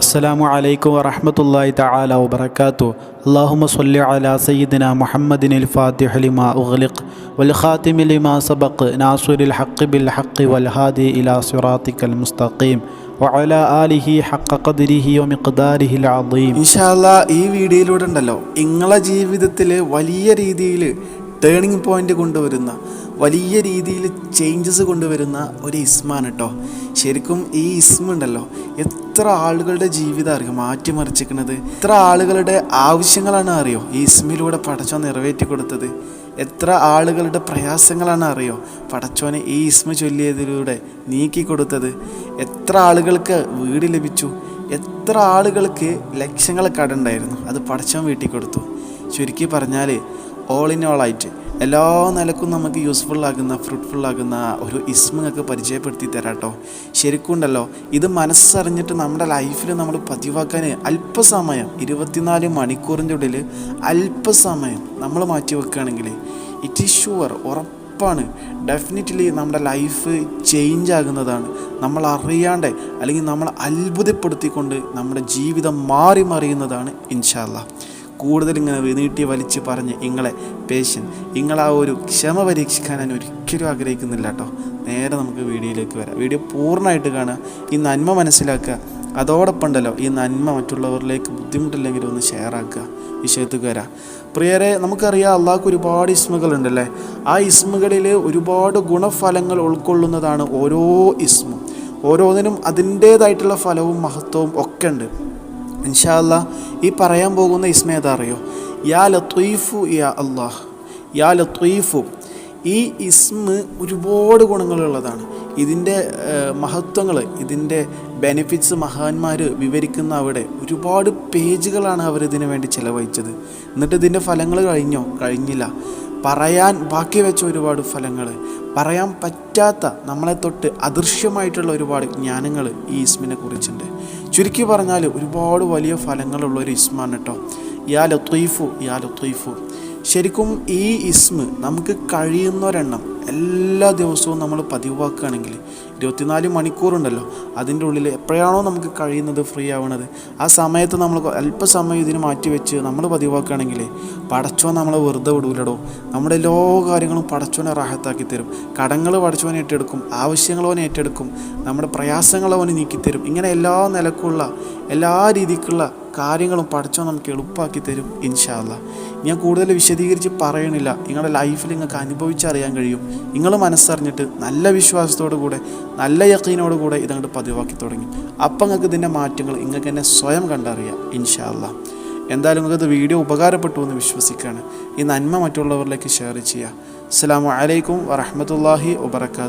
അസ്സാം വലൈക്കും വറഹമത്തല്ലാഹി തആല വാത്തു അള്ളാഹുമ സല്ലി അലാ സയ്യിദിന മുഹമ്മദിൻ അൽ ഫാത്തിഹ ലിമാ ഉഗ്ലിഖ് വൽ ഖാതിമി ലിമാ സബഖ് നാസുരിൽ ഹഖ് ബിൽ ഹഖ് വൽ ഹാദി ഇലാ സിറാത്തിക്കൽ മുസ്തഖീം വഅല ആലിഹി ഹഖ ഖദ്രിഹി വമിഖ്ദാരിഹി അൽ ഇൻഷാ അല്ലാഹ് ഈ വീഡിയോയിലൂടെ ഉണ്ടല്ലോ. നിങ്ങളെ ജീവിതത്തിൽ വലിയ രീതിയിൽ ടേണിംഗ് പോയിന്റ് കൊണ്ടുവരുന്ന വലിയ രീതിയിൽ ചേഞ്ചസ് കൊണ്ടുവരുന്ന ഒരു ഇസ്മാണ് കേട്ടോ ശരിക്കും ഈ ഇസ്മ ഉണ്ടല്ലോ. എത്ര ആളുകളുടെ ജീവിതം അറിയോ? മാറ്റിമറിച്ചിരിക്കുന്നത്. എത്ര ആളുകളുടെ ആവശ്യങ്ങളാണ് അറിയോ? ഈ ഇസ്മിലൂടെ പടച്ചോ നിറവേറ്റി കൊടുത്തത്. എത്ര ആളുകളുടെ പ്രയാസങ്ങളാണ് അറിയോ? പടച്ചോനെ ഈ ഇസ്മ ചൊല്ലിയതിലൂടെ നീക്കി കൊടുത്തത്. എത്ര ആളുകൾക്ക് വീട് ലഭിച്ചു? എത്ര ആളുകൾക്ക് ലക്ഷങ്ങൾ കടുണ്ടായിരുന്നു അത് പടച്ചോൻ വീട്ടിൽ കൊടുത്തു ചുരുക്കി പറഞ്ഞാൽ ഓൾ ഇൻ ഓൾ ആയിട്ട് എല്ലാ നിലക്കും നമുക്ക് ഫ്രൂട്ട്ഫുൾ ആകുന്ന ഒരു ഇസ്മങ്ങൾക്ക് പരിചയപ്പെടുത്തി തരാട്ടോ. ശരിക്കും ഉണ്ടല്ലോ ഇത് മനസ്സറിഞ്ഞിട്ട് നമ്മുടെ ലൈഫിൽ നമ്മൾ പതിവാക്കാൻ അല്പസമയം ഇരുപത്തിനാല് മണിക്കൂറിന്റെ ഉള്ളിൽ അല്പസമയം നമ്മൾ മാറ്റി വെക്കുകയാണെങ്കിൽ ഇറ്റ് ഈസ് ഷുവർ ഉറപ്പാണ്. ഡെഫിനറ്റ്ലി നമ്മുടെ ലൈഫ് ചേഞ്ച് ആകുന്നതാണ്. നമ്മൾ അറിയാണ്ട് അല്ലെങ്കിൽ നമ്മൾ അത്ഭുതപ്പെടുത്തിക്കൊണ്ട് നമ്മുടെ ജീവിതം മാറി മറിയുന്നതാണ് ഇൻഷാല്ല കൂടുതൽ ഇങ്ങനെ നീട്ടി വലിച്ച് പറഞ്ഞ് നിങ്ങളെ പേഷ്യൻ നിങ്ങളാ ഒരു ക്ഷമ പരീക്ഷിക്കാൻ ഞാൻ ഒരിക്കലും ആഗ്രഹിക്കുന്നില്ല കേട്ടോ നേരെ നമുക്ക് വീഡിയോയിലേക്ക് വരാം. വീഡിയോ പൂർണമായിട്ട് കാണുക. ഈ നന്മ മനസ്സിലാക്കുക. അതോടൊപ്പം ഉണ്ടല്ലോ ഈ നന്മ മറ്റുള്ളവരിലേക്ക് ബുദ്ധിമുട്ടില്ലെങ്കിൽ ഒന്ന് ഷെയർ ആക്കുക. വിഷയത്തേക്ക് വരാം. പ്രിയരെ നമുക്കറിയാം അള്ളാഹ്ക്ക് ഒരുപാട് ഇസ്മുകളുണ്ടല്ലേ ആ ഇസ്മുകളിൽ ഒരുപാട് ഗുണഫലങ്ങൾ ഉൾക്കൊള്ളുന്നതാണ് ഓരോ ഇസ്മും. ഓരോന്നിനും അതിന്റേതായിട്ടുള്ള ഫലവും മഹത്വവും ഒക്കെ ഉണ്ട്. ഇൻഷാല്ല ഈ പറയാൻ പോകുന്ന ഇസ്മ ഏതാ അറിയോ? യാ ലത്വീഫു യാ അള്ളാഹ് യാ ലത്വീഫു ഈ ഇസ്മ ഒരുപാട് ഗുണങ്ങളുള്ളതാണ്. ഇതിന്റെ മഹത്വങ്ങൾ ഇതിന്റെ ബെനിഫിറ്റ്സ് മഹാന്മാർ വിവരിക്കുന്ന അവിടെ ഒരുപാട് പേജുകളാണ് അവർ വേണ്ടി ചിലവഴിച്ചത്. എന്നിട്ട് ഇതിന്റെ ഫലങ്ങൾ കഴിഞ്ഞോ? കഴിഞ്ഞില്ല. പറയാൻ ബാക്കി വെച്ച ഒരുപാട് ഫലങ്ങൾ പറയാൻ പറ്റാത്ത നമ്മളെ തൊട്ട് അദൃശ്യമായിട്ടുള്ള ഒരുപാട് ജ്ഞാനങ്ങൾ ഈ ഇസ്മിനെ കുറിച്ചുണ്ട്. ചുരുക്കി പറഞ്ഞാൽ ഒരുപാട് വലിയ ഫലങ്ങളുള്ള ഒരു ഇസ്മാണ് കേട്ടോ യാ ലത്വീഫു യാ ലത്വീഫു ശരിക്കും ഈ ഇസ്മ് നമുക്ക് കഴിയുന്നൊരെണ്ണം എല്ലാ ദിവസവും നമ്മൾ പതിവാക്കുകയാണെങ്കിൽ ഇരുപത്തിനാല് മണിക്കൂറുണ്ടല്ലോ. അതിന്റെ ഉള്ളിൽ എപ്പോഴാണോ നമുക്ക് കഴിയുന്നത് ഫ്രീ ആവണത്. ആ സമയത്ത് നമ്മൾ അല്പസമയം ഇതിന് മാറ്റി വെച്ച് നമ്മൾ പതിവാക്കുകയാണെങ്കിൽ പടച്ചോൻ നമ്മളെ വെറുതെ വിടൂലടോ. നമ്മുടെ എല്ലാ കാര്യങ്ങളും പടച്ചോനെ റാഹത്താക്കി തരും. കടങ്ങൾ പടച്ചോനെ ഏറ്റെടുക്കും ആവശ്യങ്ങളോനെ ഏറ്റെടുക്കും നമ്മുടെ പ്രയാസങ്ങളോനെ നീക്കിത്തരും. ഇങ്ങനെ എല്ലാ നിലക്കുള്ള എല്ലാ രീതിക്കുള്ള കാര്യങ്ങളും പഠിച്ചോ നമുക്ക് എളുപ്പമാക്കി തരും ഇൻഷാല്ല ഞാൻ കൂടുതൽ വിശദീകരിച്ച് പറയണില്ല. നിങ്ങളുടെ ലൈഫിൽ നിങ്ങൾക്ക് അനുഭവിച്ചറിയാൻ കഴിയും. നിങ്ങൾ മനസ്സറിഞ്ഞിട്ട് നല്ല വിശ്വാസത്തോടു കൂടെ നല്ല യക്കീനോട് കൂടെ ഇതങ്ങോട്ട് പതിവാക്കി തുടങ്ങി. അപ്പം നിങ്ങൾക്ക് ഇതിന്റെ മാറ്റങ്ങൾ നിങ്ങൾക്ക് തന്നെ സ്വയം കണ്ടറിയാം ഇൻഷാല്ല എന്തായാലും നിങ്ങൾക്ക് വീഡിയോ ഉപകാരപ്പെട്ടു എന്ന് വിശ്വസിക്കുകയാണ്. ഈ നന്മ മറ്റുള്ളവരിലേക്ക് ഷെയർ ചെയ്യുക. അസ്സാം വലൈക്കും വറഹമത്തല്ലാഹി വബർക്കാത്തു